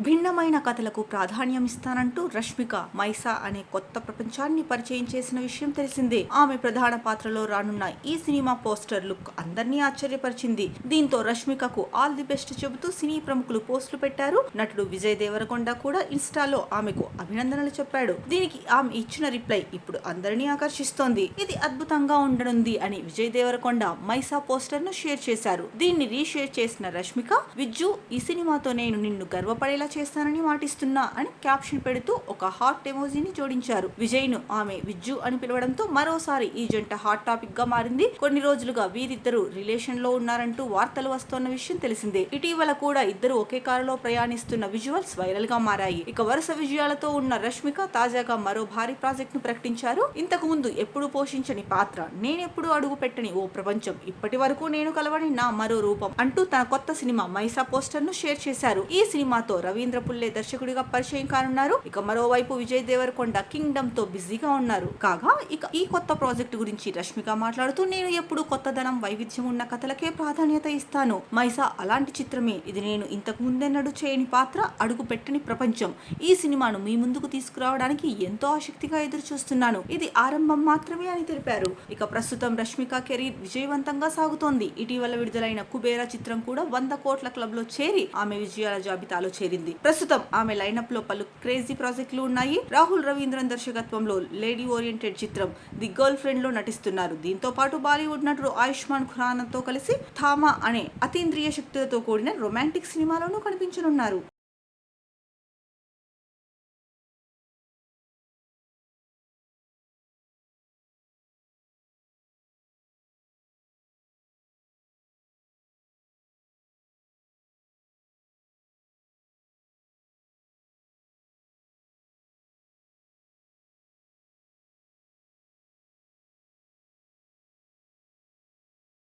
భిన్నమైన కథలకు ప్రాధాన్యం ఇస్తానంటూ రష్మిక మైసా అనే కొత్త ప్రపంచాన్ని పరిచయం చేసిన విషయం తెలిసిందే. ఆమె ప్రధాన పాత్రలో రానున్న ఈ సినిమా పోస్టర్ లుక్ అందరినీ ఆశ్చర్యపరిచింది. దీంతో రష్మికకు ఆల్ ది బెస్ట్ చెబుతూ సినీ ప్రముఖులు పోస్టులు పెట్టారు. నటుడు విజయ్ దేవరకొండ కూడా ఇన్స్టాలో ఆమెకు అభినందనలు చెప్పాడు. దీనికి ఆమె ఇచ్చిన రిప్లై ఇప్పుడు అందరినీ ఆకర్షిస్తోంది. ఇది అద్భుతంగా ఉండనుంది అని విజయ్ దేవరకొండ మైసా పోస్టర్ను షేర్ చేశారు. దీన్ని రీషేర్ చేసిన రష్మిక విజ్జు ఈ సినిమాతో నేను నిన్ను గర్వపడేలా చేస్తానని మాటిస్తున్నా అని క్యాప్షన్ పెడుతూ ఒక హాట్ ఎమోజీని జోడించారు. విజయ్ను ఆమె విజ్జు అని పిలవడంతో మరోసారి ఈ జంట హాట్ టాపిక్గా మారింది. కొన్ని రోజులుగా వీరిద్దరూ రిలేషన్లో ఉన్నారంటూ వార్తలు వస్తోన్న విషయం తెలిసిందే. ఇటీవల కూడా ఇద్దరు ఒకే కారులో ప్రయాణిస్తున్న విజువల్స్ వైరల్గా మారాయి. ఇక వరుస విజయాలతో ఉన్న రష్మిక తాజాగా మరో భారీ ప్రాజెక్ట్ను ప్రకటించారు. ఇంతకు ముందు ఎప్పుడు పోషించని పాత్ర నేనెప్పుడు అడుగు పెట్టని ఓ ప్రపంచం ఇప్పటి వరకు నేను కలవని నా మరో రూపం అంటూ తన కొత్త సినిమా మైసా పోస్టర్ను షేర్ చేశారు. ఈ సినిమాతో రవీంద్ర పుల్లే దర్శకుడిగా పరిచయం కానున్నారు. ఇక మరోవైపు విజయ్ దేవరకొండ కింగ్డమ్తో బిజీగా ఉన్నారు. కాగా ఇక ఈ కొత్త ప్రాజెక్టు గురించి రష్మిక మాట్లాడుతూ నేను ఎప్పుడు కొత్తదనం వైవిధ్యం ఉన్న కథలకే ప్రాధాన్యత ఇస్తాను. మైసా అలాంటి చిత్రమే. ఇది నేను ఇంతకు ముందెన్నడూ చేయని పాత్ర అడుగు పెట్టని ప్రపంచం. ఈ సినిమాను మీ ముందుకు తీసుకురావడానికి ఎంతో ఆసక్తిగా ఎదురు చూస్తున్నాను ఇది ఆరంభం మాత్రమే అని తెలిపారు. ఇక ప్రస్తుతం రష్మిక కెరీర్ విజయవంతంగా సాగుతోంది. ఇటీవల విడుదలైన కుబేరా చిత్రం కూడా వంద కోట్ల క్లబ్లో చేరి ఆమె విజయాల జాబితాలో చేరింది. ప్రస్తుతం ఆమె లైనప్లో పలు క్రేజీ ప్రాజెక్టులు ఉన్నాయి. రాహుల్ రవీంద్రన్ దర్శకత్వంలో లేడీ ఓరియంటెడ్ చిత్రం ది గర్ల్ ఫ్రెండ్లో నటిస్తున్నారు. దీంతో పాటు బాలీవుడ్ నటుడు ఆయుష్మాన్ ఖురానాతో కలిసి థామా అనే అతీంద్రియ శక్తులతో కూడిన రొమాంటిక్ సినిమాలోనూ కనిపించనున్నారు.